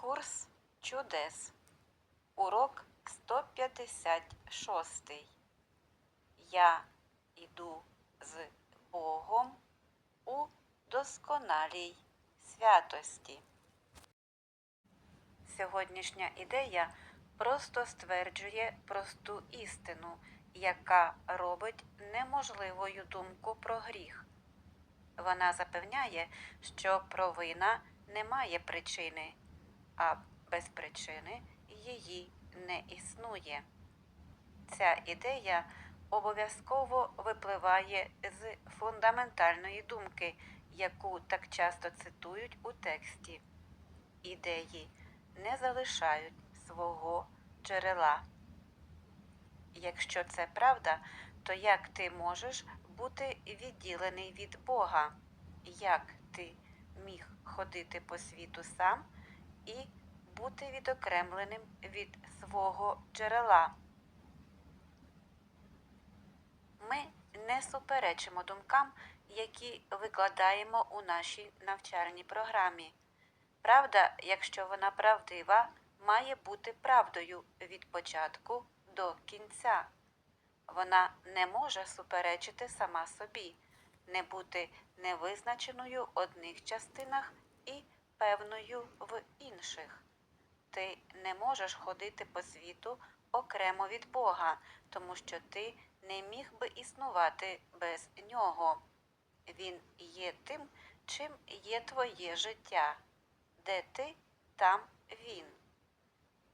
Курс чудес. Урок 156. Я іду з Богом у досконалій святості. Сьогоднішня ідея просто стверджує просту істину, яка робить неможливою думку про гріх. Вона запевняє, що провина не має причини, а без причини її не існує. Ця ідея обов'язково випливає з фундаментальної думки, яку так часто цитують у тексті. Ідеї не залишають свого джерела. Якщо це правда, то як ти можеш бути відділений від Бога? Як ти міг ходити по світу сам і бути відокремленим від свого джерела? Ми не суперечимо думкам, які викладаємо у нашій навчальній програмі. Правда, якщо вона правдива, має бути правдою від початку до кінця. Вона не може суперечити сама собі, не бути невизначеною в одних частинах певною в інших. Ти не можеш ходити по світу окремо від Бога, тому що ти не міг би існувати без нього. Він є тим, чим є твоє життя. Де ти, там він.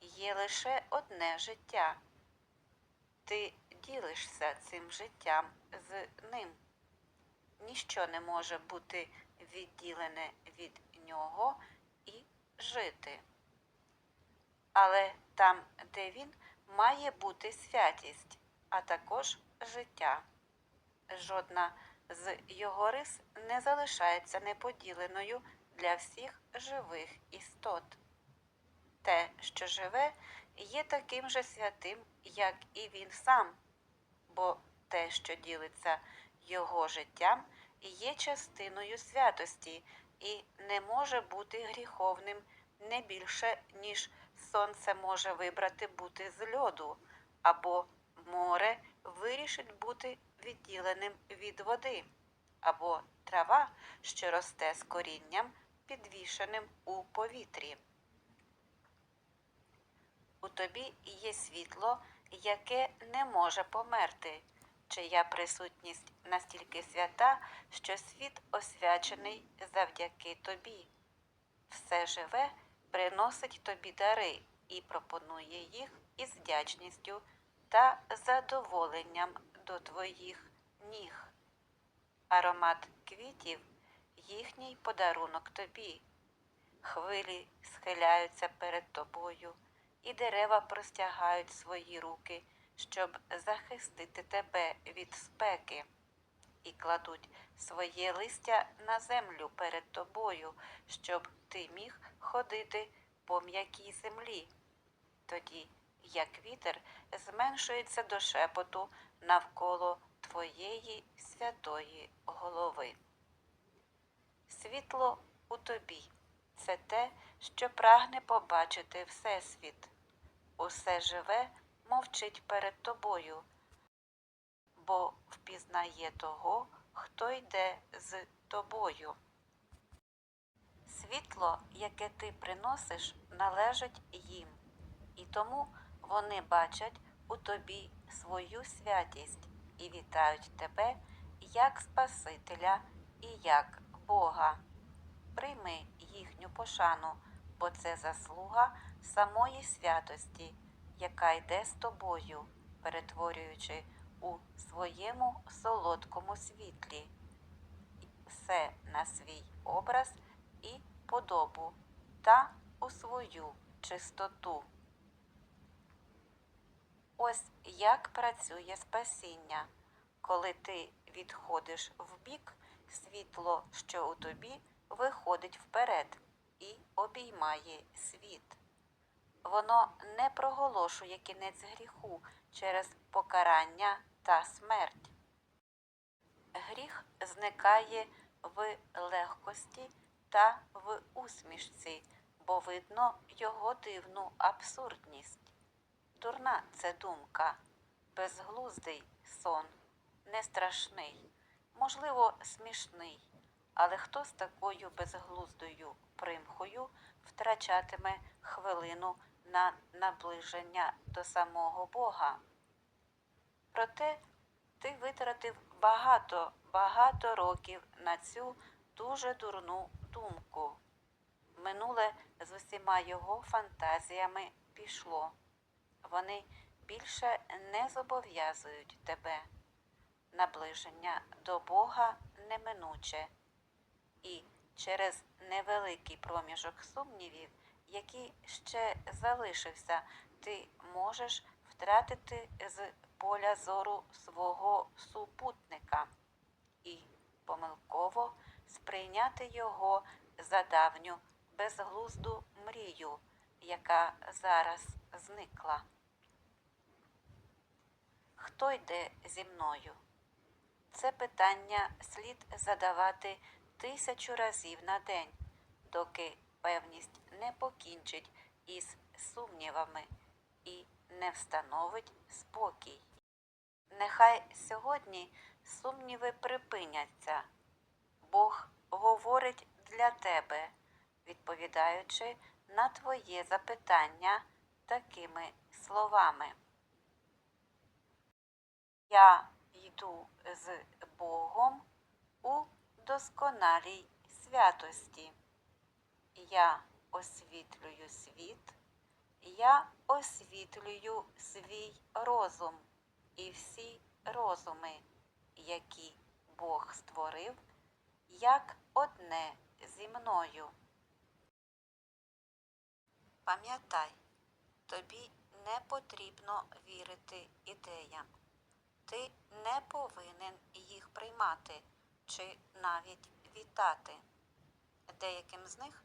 Є лише одне життя. Ти ділишся цим життям з ним. Ніщо не може бути відділене від нього і жити. Але там, де він, має бути святість, а також життя. Жодна з його рис не залишається неподіленою для всіх живих істот. Те, що живе, є таким же святим, як і він сам, бо те, що ділиться його життям, є частиною святості і не може бути гріховним не більше, ніж сонце може вибрати бути з льоду, або море вирішить бути відділеним від води, або трава, що росте з корінням, підвішеним у повітрі. У тобі є світло, яке не може померти, чия присутність настільки свята, що світ освячений завдяки тобі. Все живе приносить тобі дари і пропонує їх із вдячністю та задоволенням до твоїх ніг. Аромат квітів їхній подарунок тобі. Хвилі схиляються перед тобою, і дерева простягають свої руки, щоб захистити тебе від спеки, і кладуть своє листя на землю перед тобою, щоб ти міг ходити по м'якій землі. Тоді, як вітер зменшується до шепоту навколо твоєї святої голови. Світло у тобі це те, що прагне побачити Всесвіт. Усе живе мовчить перед тобою, бо впізнає того, хто йде з тобою. Світло, яке ти приносиш, належить їм, і тому вони бачать у тобі свою святість і вітають тебе як Спасителя і як Бога. Прийми їхню пошану, бо це заслуга самої святості, яка йде з тобою, перетворюючи у своєму солодкому світлі все на свій образ і подобу та у свою чистоту. Ось як працює спасіння, коли ти відходиш вбік, світло, що у тобі, виходить вперед і обіймає світ. Воно не проголошує кінець гріху через покарання та смерть. Гріх зникає в легкості та в усмішці, бо видно його дивну абсурдність. Дурна це думка, безглуздий сон, не страшний, можливо, смішний, але хто з такою безглуздою примхою втрачатиме хвилину на наближення до самого Бога? Проте ти витратив багато, багато років на цю дуже дурну думку. Минуле з усіма його фантазіями пішло. Вони більше не зобов'язують тебе. Наближення до Бога неминуче, і через невеликий проміжок сумнівів, який ще залишився, ти можеш втратити з поля зору свого супутника і помилково сприйняти його за давню безглузду мрію, яка зараз зникла. Хто йде зі мною? Це питання слід задавати тисячу разів на день, доки певність не покінчить із сумнівами і не встановить спокій. Нехай сьогодні сумніви припиняться. Бог говорить для тебе, відповідаючи на твоє запитання такими словами. Я йду з Богом у досконалій святості. Я освітлюю світ, я освітлюю свій розум і всі розуми, які Бог створив, як одне зі мною. Пам'ятай, тобі не потрібно вірити ідеям. Ти не повинен їх приймати чи навіть вітати. Деяким з них